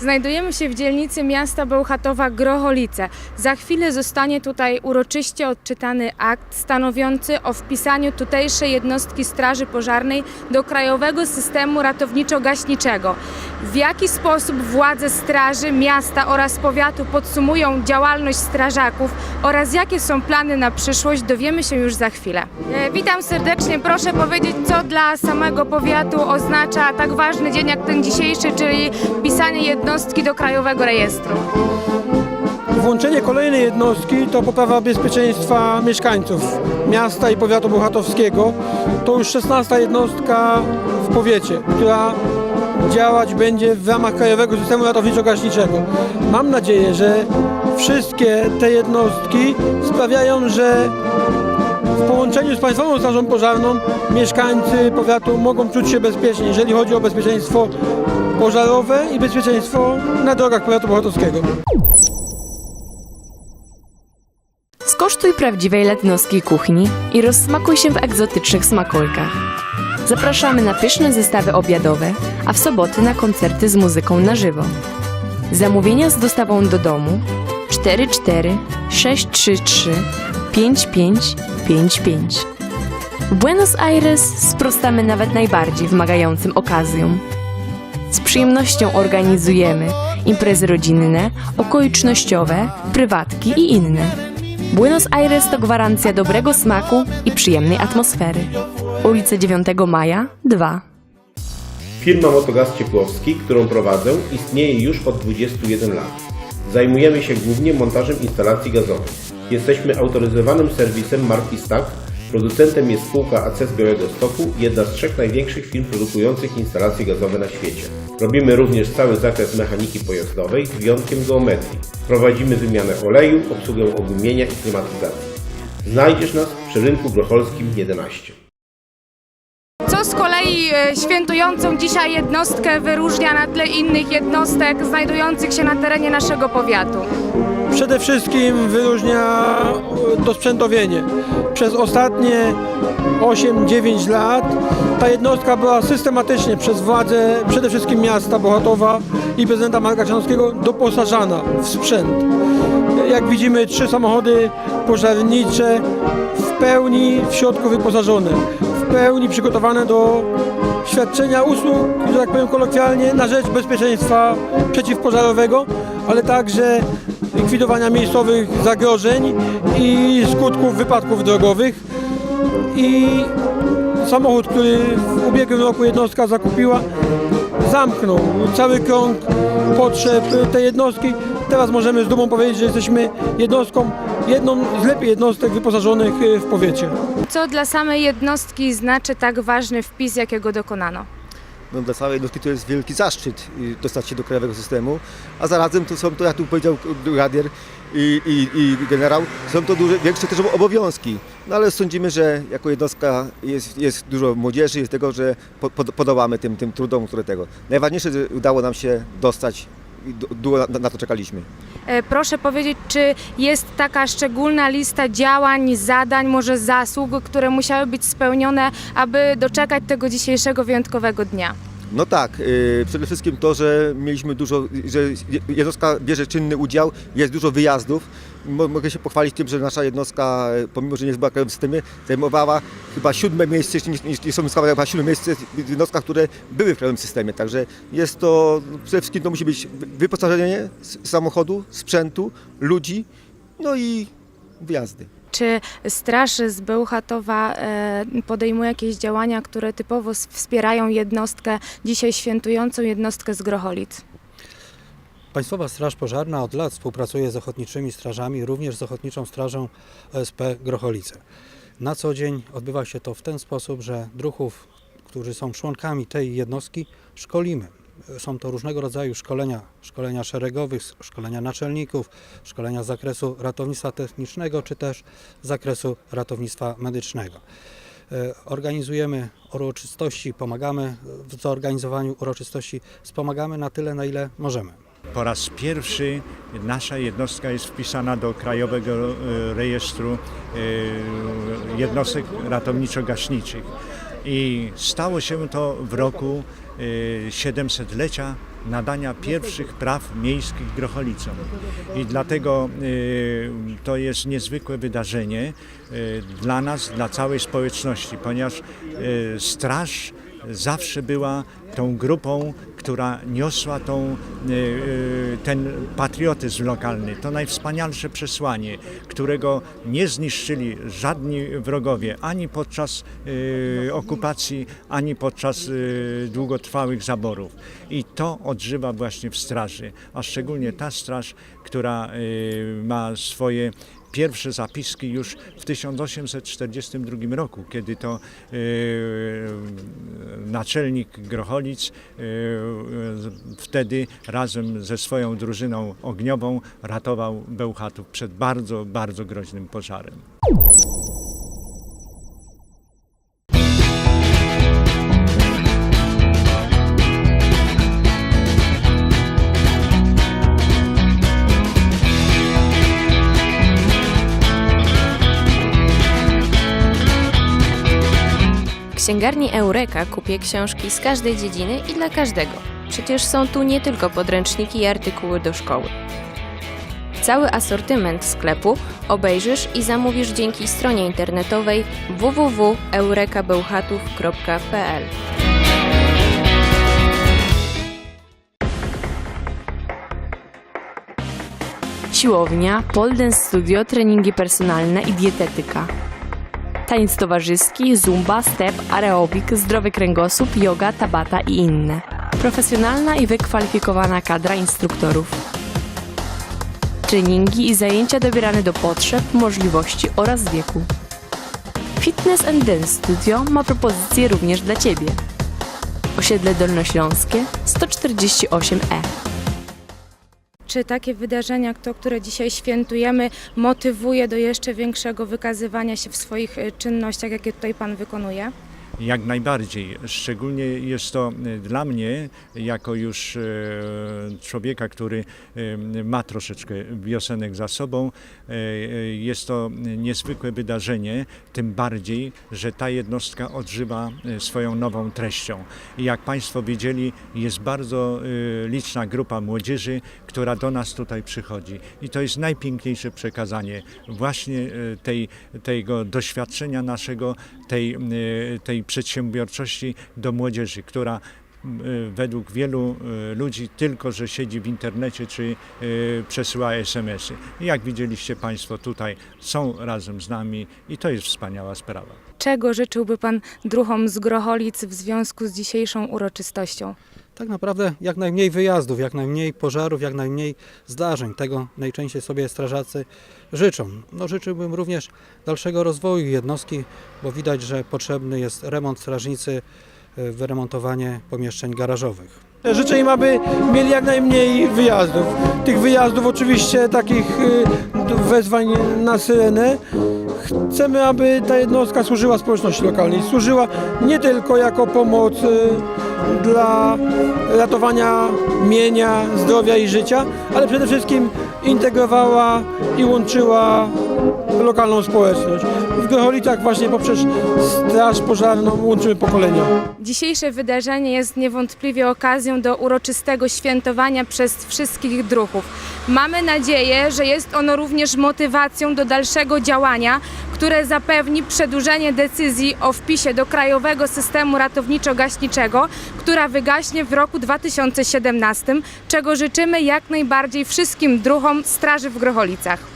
Znajdujemy się w dzielnicy miasta Bełchatowa Grocholice. Za chwilę zostanie tutaj uroczyście odczytany akt stanowiący o wpisaniu tutejszej jednostki Straży Pożarnej do Krajowego Systemu Ratowniczo-Gaśniczego. W jaki sposób władze straży, miasta oraz powiatu podsumują działalność strażaków oraz jakie są plany na przyszłość dowiemy się już za chwilę. E, witam serdecznie. Proszę powiedzieć, co dla samego powiatu oznacza tak ważny dzień jak ten dzisiejszy, czyli wpisanie jednostki do Krajowego Rejestru. Włączenie kolejnej jednostki to poprawa bezpieczeństwa mieszkańców miasta i powiatu buchatowskiego. To już 16 jednostka w powiecie, która działać będzie w ramach Krajowego Systemu Ratowniczo-Gaśniczego. Mam nadzieję, że wszystkie te jednostki sprawiają, że w połączeniu z Państwową Strażą Pożarną mieszkańcy powiatu mogą czuć się bezpiecznie, jeżeli chodzi o bezpieczeństwo pożarowe i bezpieczeństwo na drogach powiatu bohatowskiego. Skosztuj prawdziwej letnoskiej kuchni i rozsmakuj się w egzotycznych smakolkach. Zapraszamy na pyszne zestawy obiadowe, a w soboty na koncerty z muzyką na żywo. Zamówienia z dostawą do domu 44 633 55 555. Buenos Aires sprostamy nawet najbardziej wymagającym okazjom. Z przyjemnością organizujemy imprezy rodzinne, okolicznościowe, prywatki i inne. Buenos Aires to gwarancja dobrego smaku i przyjemnej atmosfery. Ulica 9 Maja 2. Firma Motogaz Ciepłowski, którą prowadzę, istnieje już od 21 lat. Zajmujemy się głównie montażem instalacji gazowych. Jesteśmy autoryzowanym serwisem marki Stack. Producentem jest spółka AC z Białegostoku, jedna z trzech największych firm produkujących instalacje gazowe na świecie. Robimy również cały zakres mechaniki pojazdowej z wyjątkiem geometrii. Prowadzimy wymianę oleju, obsługę ogumienia i klimatyzacji. Znajdziesz nas przy rynku grocholskim 11. Kolei e, świętującą dzisiaj jednostkę wyróżnia na tle innych jednostek znajdujących się na terenie naszego powiatu? Przede wszystkim wyróżnia e, dosprzętowienie. Przez ostatnie 8-9 lat ta jednostka była systematycznie przez władze przede wszystkim miasta Bohatowa i prezydenta Marka Czarnowskiego doposażana w sprzęt. Jak widzimy trzy samochody pożarnicze w pełni w środku wyposażone, w pełni przygotowane do świadczenia usług, że tak powiem kolokwialnie, na rzecz bezpieczeństwa przeciwpożarowego, ale także likwidowania miejscowych zagrożeń i skutków wypadków drogowych. I samochód, który w ubiegłym roku jednostka zakupiła, zamknął cały krąg potrzeb tej jednostki. Teraz możemy z dumą powiedzieć, że jesteśmy jednostką, jedną z lepiej jednostek wyposażonych w powiecie. Co dla samej jednostki znaczy tak ważny wpis, jakiego dokonano? no, dla całej jednostki to jest wielki zaszczyt y, dostać się do krajowego systemu, a zarazem to są to, jak tu powiedział radier i, i, i generał, są to duże, większe też obowiązki. No ale sądzimy, że jako jednostka jest, jest dużo młodzieży, jest tego, że po, pod- podołamy tym, tym trudom, które tego. Najważniejsze, że udało nam się dostać długo na, na to czekaliśmy. E, Proszę powiedzieć, czy jest taka szczególna lista działań, zadań, może zasług, które musiały być spełnione, aby doczekać tego dzisiejszego wyjątkowego dnia? No tak, yy, przede wszystkim to, że mieliśmy dużo, że jednostka bierze czynny udział, jest dużo wyjazdów. Mo- Mogę się pochwalić tym, że nasza jednostka, e, pomimo że nie była w krajowym systemie, zajmowała chyba siódme miejsce, nie, nie są wyskazywane, chyba siódme miejsce w jednostkach, które były w krajowym systemie. Także jest to, przede wszystkim to musi być wy- wyposażenie samochodu, sprzętu, ludzi, no i wyjazdy. Czy Straż z Bełchatowa e, podejmuje jakieś działania, które typowo wspierają jednostkę, dzisiaj świętującą jednostkę z Grocholic? Państwowa Straż Pożarna od lat współpracuje z ochotniczymi strażami, również z Ochotniczą Strażą OSP Grocholice. Na co dzień odbywa się to w ten sposób, że druhów, którzy są członkami tej jednostki, szkolimy. Są to różnego rodzaju szkolenia, szkolenia szeregowych, szkolenia naczelników, szkolenia z zakresu ratownictwa technicznego, czy też z zakresu ratownictwa medycznego. E, Organizujemy uroczystości, pomagamy w zorganizowaniu uroczystości, wspomagamy na tyle, na ile możemy. Po raz pierwszy nasza jednostka jest wpisana do Krajowego e, Rejestru e, Jednostek Ratowniczo-Gaśniczych. I stało się to w roku 700-lecia nadania pierwszych praw miejskich Grocholicom. I dlatego y, to jest niezwykłe wydarzenie y, dla nas, dla całej społeczności, ponieważ y, straż zawsze była tą grupą, która niosła tą, y, y, ten patriotyzm lokalny, to najwspanialsze przesłanie, którego nie zniszczyli żadni wrogowie ani podczas y, okupacji, ani podczas długotrwałych zaborów. I to odżywa właśnie w straży, a szczególnie ta straż, która ma swoje pierwsze zapiski już w 1842 roku, kiedy to e, naczelnik Grocholic e, wtedy razem ze swoją drużyną ogniową ratował Bełchatów przed bardzo, bardzo groźnym pożarem. Księgarni Eureka kupię książki z każdej dziedziny i dla każdego. Przecież są tu nie tylko podręczniki i artykuły do szkoły. Cały asortyment sklepu obejrzysz i zamówisz dzięki stronie internetowej www.eurekabełchatów.pl. Siłownia, pole dance studio, treningi personalne i dietetyka. Taniec towarzyski, zumba, step, aerobik, zdrowy kręgosłup, yoga, tabata i inne. Profesjonalna i wykwalifikowana kadra instruktorów. Treningi i zajęcia dobierane do potrzeb, możliwości oraz wieku. Fitness and Dance Studio ma propozycje również dla Ciebie. Osiedle Dolnośląskie 148E. Czy takie wydarzenia, to, które dzisiaj świętujemy, motywuje do jeszcze większego wykazywania się w swoich e, czynnościach, jakie tutaj Pan wykonuje? Jak najbardziej. Szczególnie jest to e, dla mnie, jako już e, człowieka, który e, ma troszeczkę wiosenek za sobą, jest to niezwykłe wydarzenie, tym bardziej, że ta jednostka odżywa swoją nową treścią. Jak Państwo wiedzieli, jest bardzo liczna grupa młodzieży, która do nas tutaj przychodzi. I to jest najpiękniejsze przekazanie właśnie tej, tego doświadczenia naszego, tej, tej przedsiębiorczości do młodzieży, która e, według wielu e, ludzi tylko, że siedzi w internecie czy e, przesyła SMS-y. Jak widzieliście Państwo tutaj są razem z nami i to jest wspaniała sprawa. Czego życzyłby Pan druhom z Grocholic w związku z dzisiejszą uroczystością? Tak naprawdę jak najmniej wyjazdów, jak najmniej pożarów, jak najmniej zdarzeń. Tego najczęściej sobie strażacy życzą. No, życzyłbym również dalszego rozwoju jednostki, bo widać, że potrzebny jest remont strażnicy, y, wyremontowanie pomieszczeń garażowych. Życzę im, aby mieli jak najmniej wyjazdów. Tych wyjazdów oczywiście takich y, wezwań na syrenę. Chcemy, aby ta jednostka służyła społeczności lokalnej. Służyła nie tylko jako pomoc y, dla ratowania mienia, zdrowia i życia, ale przede wszystkim integrowała i łączyła lokalną społeczność. W Grocholicach właśnie poprzez Straż Pożarną łączymy pokolenia. Dzisiejsze wydarzenie jest niewątpliwie okazją do uroczystego świętowania przez wszystkich druhów. Mamy nadzieję, że jest ono również motywacją do dalszego działania, które zapewni przedłużenie decyzji o wpisie do Krajowego Systemu Ratowniczo-Gaśniczego, która wygaśnie w roku 2017, czego życzymy jak najbardziej wszystkim druhom Straży w Grocholicach.